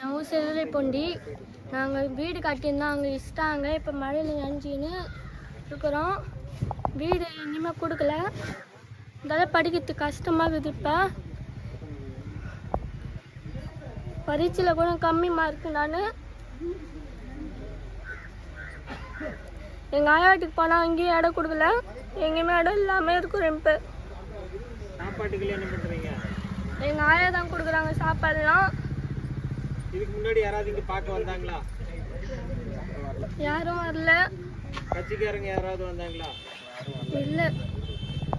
என் ஊர் செல்லை பொண்டி நாங்கள் வீடு கட்டியிருந்தோம் அங்கே இஷ்டாங்க இப்போ மழையில் நனைஞ்சின்னு இருக்கிறோம். வீடு இனிமேல் கொடுக்கல. இதெல்லாம் படிக்கிறதுக்கு கஷ்டமாக இருக்குது இப்போ பரீட்சையில் கூட கம்மி மார்க்கு நான். எங்கள் ஆயா வீட்டுக்கு போனால் அங்கேயும் இடம் கொடுக்கல. எங்கேயுமே இடம் இல்லாமல் இருக்கிறேன் இப்போ எங்கள் ஆயா தான் கொடுக்குறாங்க சாப்பாடுலாம். இதுக்கு முன்னாடி யாராவது இங்க பார்க்க வந்தாங்களா? யாரும் வரல. கட்சிக்காரங்க யாராவது வந்தாங்களா? இல்லை.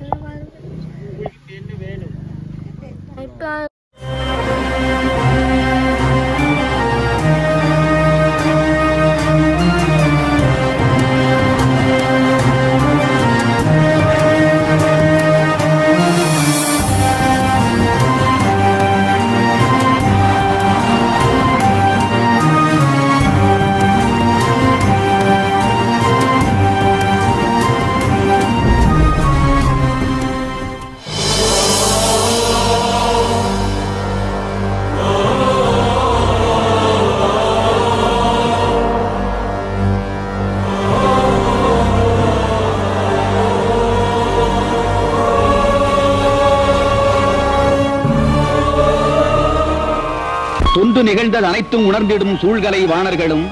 உங்களுக்கு என்ன வேணும்? நிகழ்ந்தது அனைத்தும் உணர்ந்திடும் சூழ்கலை வாணர்களும்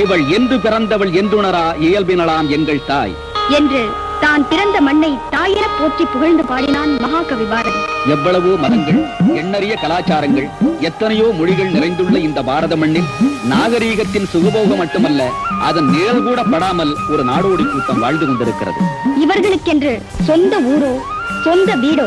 இவள் என்று பிறந்தவள் என்றுணரா இயல்பினலாம் எங்கள் தாய். என்று தான் பிறந்த மண்ணை தாயென போற்றி புகழ்ந்து பாடினான் மகாகவி பாரதி. எவ்வளவோ மதங்கள் எண்ணறிய கலாச்சாரங்கள் எத்தனையோ மொழிகள் நிறைந்துள்ள இந்த பாரத மண்ணில் நாகரீகத்தின் சுகபோகம் மட்டுமல்ல அதன் நிழல் கூட படாமல் ஒரு நாடோடி கூட்டம் வாழ்ந்து கொண்டிருக்கிறது. இவர்களுக்கென்று சொந்த ஊரோ சொந்த வீடோ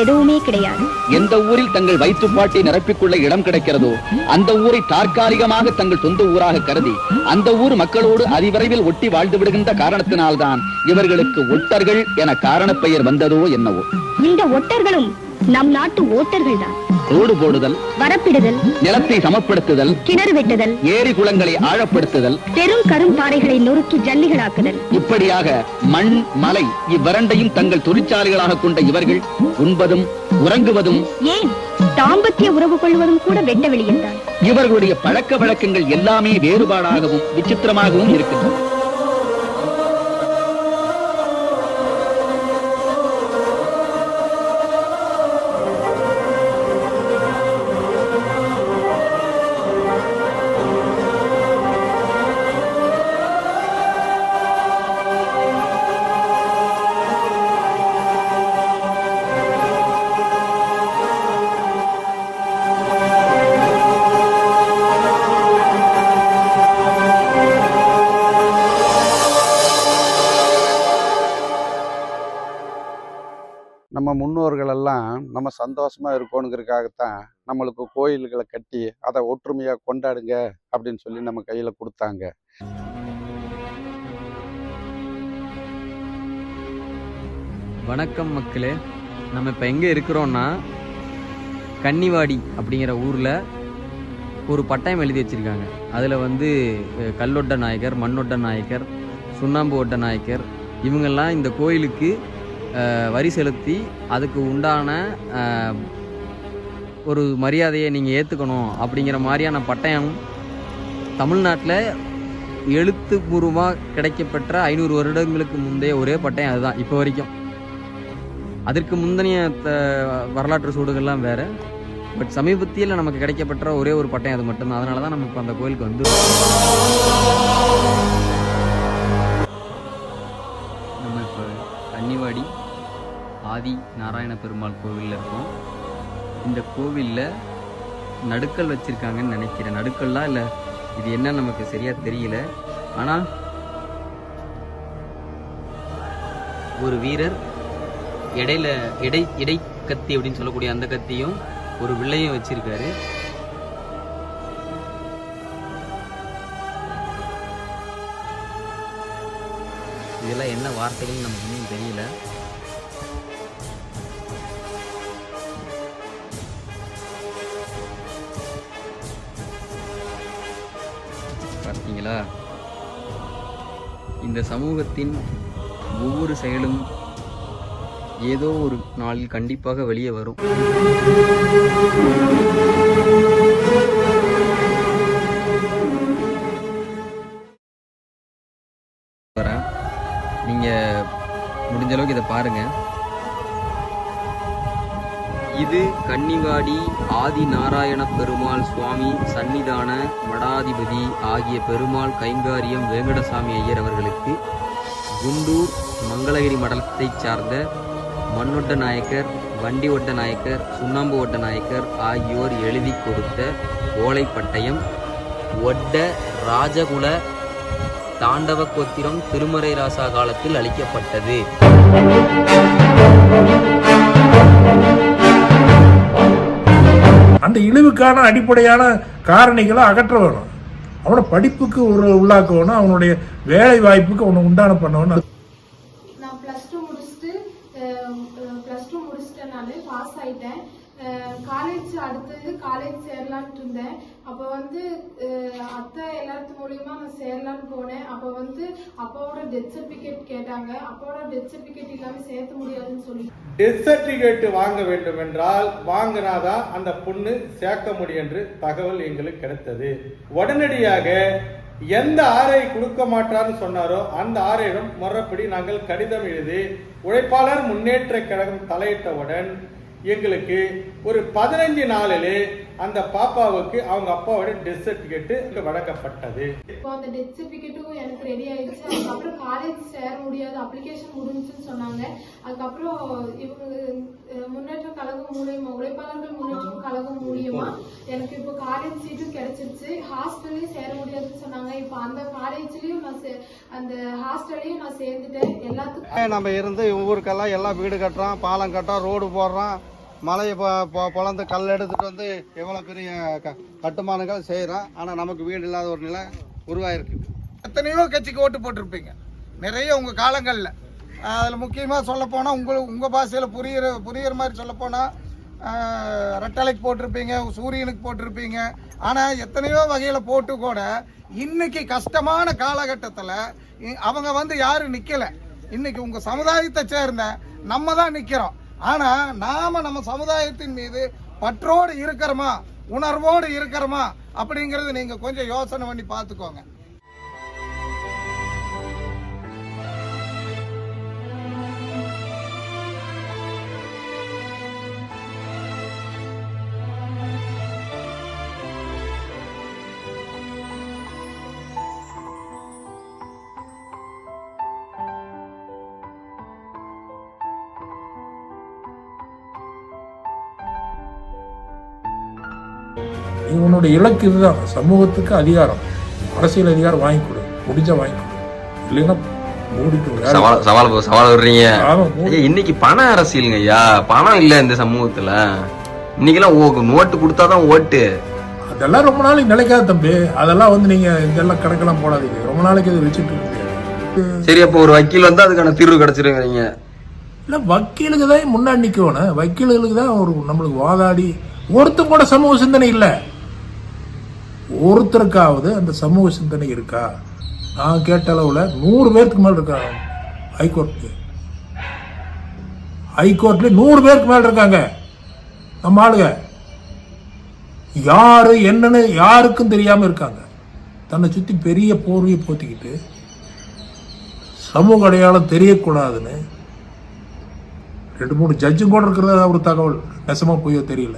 எதுவுமே கிடையாது. எந்த ஊரில் தங்கள் வயிற்றுப்பாட்டை நிரப்பிக்கொள்ள இடம் கிடைக்கிறதோ அந்த ஊரை தற்காலிகமாக தங்கள் சொந்த ஊராக கருதி அந்த ஊர் மக்களோடு அதிவிரைவில் ஒட்டி வாழ்ந்து விடுகின்ற காரணத்தினால்தான் இவர்களுக்கு ஒட்டர்கள் என காரணப் பெயர் வந்ததோ என்னவோ. இந்த ஒட்டர்களும் நம் நாட்டு ஓட்டர்கள் தான் ரோடு போடுதல் வரப்பிடுதல் நிலத்தை சமப்படுத்துதல் கிணறு வெட்டுதல் ஏரி குளங்களை ஆழப்படுத்துதல். பெரும் கரும் பாறைகளை நொறுக்கி ஜல்லிகளாக்குதல். இப்படியாக மண் மலை இவ்வரண்டையும் தங்கள் தொழிற்சாலைகளாக கொண்ட இவர்கள் உண்பதும் உறங்குவதும் ஏன்? தாம்பத்திய உறவு கொள்வதும் கூட வெட்ட வெளியில்தான் இவர்களுடைய பழக்க வழக்கங்கள் எல்லாமே வேறுபாடாகவும் விசித்திரமாகவும் இருக்கின்றன. நம்ம முன்னோர்கள் எல்லாம் நம்ம சந்தோஷமாக இருக்கணுங்கிறதுக்காகத்தான் நம்மளுக்கு கோயில்களை கட்டி அதை ஒற்றுமையாக கொண்டாடுங்க அப்படின்னு சொல்லி நம்ம கையில் கொடுத்தாங்க. வணக்கம் மக்களே. நம்ம இப்போ எங்கே இருக்கிறோம்னா கன்னிவாடி அப்படிங்கிற ஊரில் ஒரு பட்டயம் எழுதி வச்சுருக்காங்க. அதில் வந்து கல்லொட்ட நாயக்கர் மண்ணொட்ட நாயக்கர் சுண்ணாம்பு ஒட்ட நாயக்கர் இவங்கெல்லாம் இந்த கோயிலுக்கு வரி செலுத்தி அதுக்கு உண்டான ஒரு மரியாதையை நீங்கள் ஏற்றுக்கணும் அப்படிங்கிற மாதிரியான பட்டயம் தமிழ்நாட்டில் எழுத்துப்பூர்வமாக கிடைக்கப்பெற்ற ஐநூறு வருடங்களுக்கு முந்தைய ஒரே பட்டயம் அதுதான் இப்போ வரைக்கும். அதற்கு முந்தைய வரலாற்று சூடுகள்லாம் வேறு. பட் சமீபத்தியில் நமக்கு கிடைக்கப்பெற்ற ஒரே ஒரு பட்டயம் அது மட்டும்தான். அதனால தான் நம்ம இப்போ அந்த கோயிலுக்கு வந்து நம்ம இப்போ கன்னிவாடி ஆதி நாராயண பெருமாள் கோவிலில் இருக்கும். இந்த கோவிலில் நடுக்கல் வச்சுருக்காங்கன்னு நினைக்கிறேன். நடுக்கல்லாம் இல்லை? இது என்ன நமக்கு சரியாக தெரியல. ஆனால் ஒரு வீரர் இடையில இடை இடை கத்தி அப்படின்னு சொல்லக்கூடிய அந்த கத்தியும் ஒரு வில்லையும் வச்சிருக்காரு. இதெல்லாம் என்ன வார்த்தைகள் நமக்கு இன்னும் தெரியல. புரிகிறதா இந்த சமூகத்தின் ஒவ்வொரு செயலும் ஏதோ ஒரு நாளில் கண்டிப்பாக வெளியே வரும். நீங்கள் முடிஞ்ச அளவுக்கு இதை பாருங்கள் கன்னிவாடி ஆதி நாராயண பெருமாள் சுவாமி சன்னிதான மடாதிபதி ஆகிய பெருமாள் கைங்காரியம் வேங்கடசாமி ஐயர் அவர்களுக்கு குண்டூர் மங்களகிரி மடலத்தைச் சார்ந்த மண்ணொட்ட நாயக்கர் வண்டி ஒட்ட நாயக்கர் சுண்ணாம்பு ஒட்ட நாயக்கர் ஆகியோர் எழுதி கொடுத்த ஓலைப்பட்டயம் ஒட்ட ராஜகுல தாண்டவ கோத்திரம் திருமறை ராசா காலத்தில் அளிக்கப்பட்டது. அந்த இழிவுக்கான அடிப்படையான காரணிகளை அகற்ற வேணும் அவனோட படிப்புக்கு ஒரு உள்ளாக்க வேணும் அவனுடைய வேலை வாய்ப்புக்கு அவனை உண்டான பண்ணணும் நான். ப்ளஸ் டூ முடிச்சுட்டு ப்ளஸ் டூ முடிச்சுட்டேன் நான் பாஸ் ஆயிட்டேன். காலேஜ் அடுத்தது காலேஜ் சேரலான்ட்டு இருந்தேன். அப்போ வந்து அத்தை எல்லாத்து மூலியமா நான் சேரலான்னு போனேன். அப்போ வந்து அப்பாவோட டெத் சர்டிஃபிகேட் கேட்டாங்க. அப்பாவோட டெத் சர்டிஃபிகேட் இல்லாம சேர்த்த முடியாதுன்னு சொல்லி. டெத் சர்டிஃபிகேட் வாங்க வேண்டும் என்றால் வாங்கினாதான் அந்த பொண்ணு சேர்க்க முடியும் என்று தகவல் எங்களுக்கு கிடைத்தது. உடனடியாக எந்த ஆரை கொடுக்க மாட்டார்னு சொன்னாரோ அந்த ஆரையிடம் முறைப்படி நாங்கள் கடிதம் எழுதி உழைப்பாளர் முன்னேற்ற கழகம் தலையிட்டவுடன் எங்களுக்கு ஒரு பதினஞ்சு நாளிலே அந்த பாப்பாவுக்கு அவங்க அப்பாவோட டெத் சர்டிஃபிகேட் வழங்கப்பட்டது. இப்போ அந்த டெத் சர்டிஃபிகேட்டும் எனக்கு ரெடி ஆயிடுச்சு. அதுக்கப்புறம் காலேஜ் சேர முடியாது. அப்ளிகேஷன் முடிஞ்சுன்னு சொன்னாங்க. அதுக்கப்புறம் இவங்க முன்னேற்ற கழகம் மூலியமா உழைப்பாளர்கள் முன்னேற்ற கழகம் மூலியமா எனக்கு இப்போ காலேஜ் சீட்டும் கிடைச்சிருச்சு. ஹாஸ்டல்லையும் சேர முடியாதுன்னு சொன்னாங்க. இப்போ அந்த காலேஜ்லயும் நான் சே- அந்த ஹாஸ்டல்லையும் நான் சேர்ந்துட்டேன். எல்லாத்துக்கும் நம்ம இருந்து ஊருக்கெல்லாம் எல்லாம் வீடு கட்டுறோம் பாலம் கட்டுறோம் ரோடு போடுறோம். மலையை இப்போ பொ- கல் எடுத்துட்டு வந்து எவ்வளோ பெரிய க கட்டுமானங்கள் செய்கிறோம் ஆனால் நமக்கு வீடு இல்லாத ஒரு நிலை உருவாயிருக்கு. எத்தனையோ கட்சிக்கு ஓட்டு போட்டிருப்பீங்க. நிறைய உங்கள் காலங்களில். அதில் முக்கியமாக சொல்லப்போனால் உங்கள் உங்கள் பாஷையில் புரியுற புரியுற மாதிரி சொல்லப்போனால் ரெட்டலைக்கு போட்டிருப்பீங்க சூரியனுக்கு போட்டிருப்பீங்க. ஆனால் எத்தனையோ வகையில் போட்டு கூட இன்னைக்கு கஷ்டமான காலகட்டத்தில் அவங்க வந்து யாரும் நிற்கலை இன்னைக்கு உங்கள் சமுதாயத்தை சேர்ந்த நம்ம தான் நிற்கிறோம் ஆனால் நாம நம்ம சமுதாயத்தின் மீது பற்றோடு இருக்கிறோமா? உணர்வோடு இருக்கிறோமா? அப்படிங்கிறது நீங்கள் கொஞ்சம் யோசனை பண்ணி பார்த்துக்கோங்க. இவனுடைய இலக்கு இதுதான். சமூகத்துக்கு அதிகாரம். அரசியல் அதிகாரம் வாங்கி கொடு. முடிஞ்சா வாங்கி கொடு. இல்லைன்னா சவால் சவால் ஐயா, இன்னைக்கு பண அரசியலுங்க ஐயா. பணம் இல்ல இந்த சமூகத்துல. இன்னைக்கெல்லாம் நோட்டு கொடுத்தாதான் ஓட்டு. அதெல்லாம் ரொம்ப நாளைக்கு நிலைக்காது தம்பி. அதெல்லாம் வந்து நீங்க இதெல்லாம் கணக்கெல்லாம் போடாதீங்க. ரொம்ப நாளைக்கு இதை வச்சுட்டு சரி அப்போ ஒரு வக்கீல் வந்து அதுக்கான தீர்வு கிடைச்சிருங்க இல்ல வக்கீலுக்கு தான் முன்னாடி நிக்கணும். வக்கீலுக்கு தான் ஒரு நம்மளுக்கு வாதாடி. ஒருத்தன் கூட சமூக சிந்தனை இல்ல. ஒருத்தருக்காவது அந்த சமூக சிந்தனை இருக்கா? நான் கேட்ட அளவில் நூறு பேருக்கு மேல் இருக்காங்க ஹைகோர்ட்ல? ஹைகோர்ட்ல நூறு பேருக்கு மேல் இருக்காங்க. நம்ம ஆளுங்க. யாரு என்னன்னு யாருக்கும் தெரியாம இருக்காங்க. தன்னை சுத்தி பெரிய போர்வையை போத்திக்கிட்டு சமூக அடையாளம் தெரியக்கூடாதுன்னு ரெண்டு மூணு ஜட்ஜும் கூட இருக்கிறத ஒரு தகவல்? நெசமா போயோ தெரியல.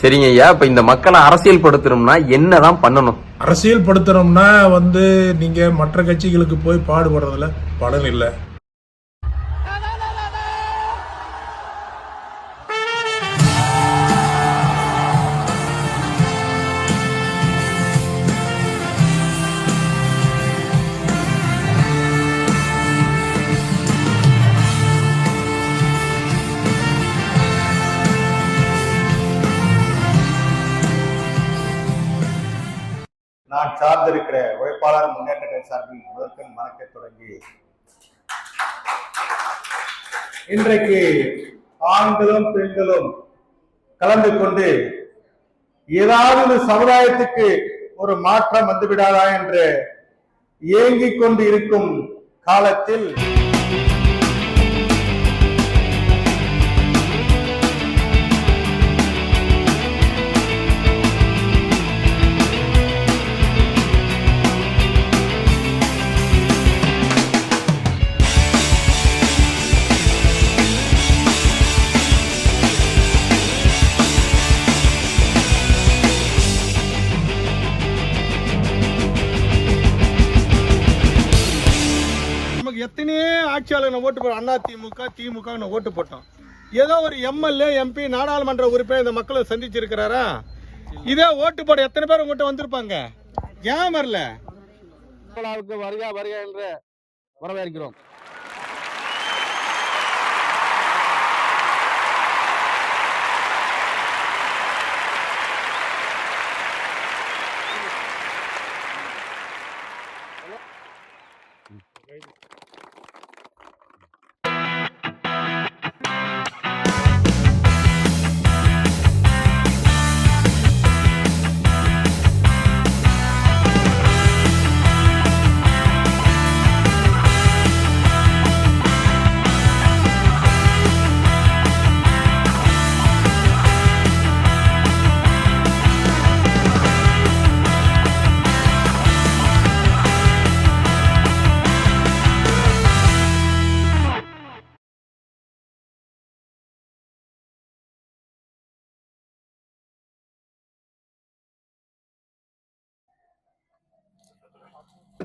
சரிங்க ஐயா இப்ப இந்த மக்களை அரசியல் படுத்தணும்னா என்னதான் பண்ணணும்? அரசியல் படுத்தணும்னா வந்து நீங்க மற்ற கட்சிகளுக்கு போய் பாடுபடுறதுல பலன் இல்லை. சார்ந்திருக்கிற உழைப்பாளர் முன்னேற்ற சார்பில் முதற்கண் வணக்க தொடங்கி இன்றைக்கு ஆண்களும் பெண்களும் கலந்து கொண்டு ஏதாவது ஒரு சமுதாயத்துக்கு ஒரு மாற்றம் வந்துவிடாதா என்று ஏங்கிக் கொண்டு இருக்கும் காலத்தில் எத்தனையோ ஆட்சியாளர் ஓட்டு போட்டோம் அண்ணா திமுக திமுக ஓட்டு போட்டோம். ஏதோ ஒரு எம்எல்ஏ எம்பி நாடாளுமன்ற உறுப்பினர் இந்த மக்களை சந்திச்சிருக்கிறாரா? இதே ஓட்டு போட எத்தனை பேர் உங்கள்கிட்ட வந்திருப்பாங்க? ஏன் வரல? வருக வருக என்று வரவேற்கிறோம்.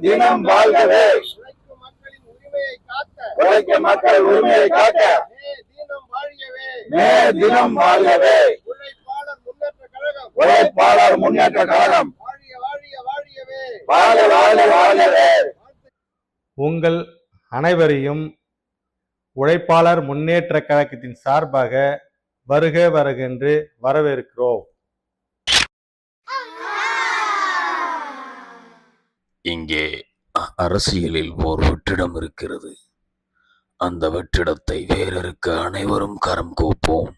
தினம் வாழ்கவே. உழைக்கும் மக்கள் உரிமையை காக்க. மே தினம் வாழ்கவே. உழைப்பாளர் முன்னேற்ற கழகம். வாழ வாழ வாழவே. உங்கள் அனைவரையும் உழைப்பாளர் முன்னேற்ற கழகத்தின் சார்பாக வருக வருக என்று வரவேற்கிறோம். இங்கே அ- அரசியலில் ஓர் வெற்றிடம் இருக்கிறது. அந்த வெற்றிடத்தை வேறருக்கு அனைவரும் கரம் கூப்போம்.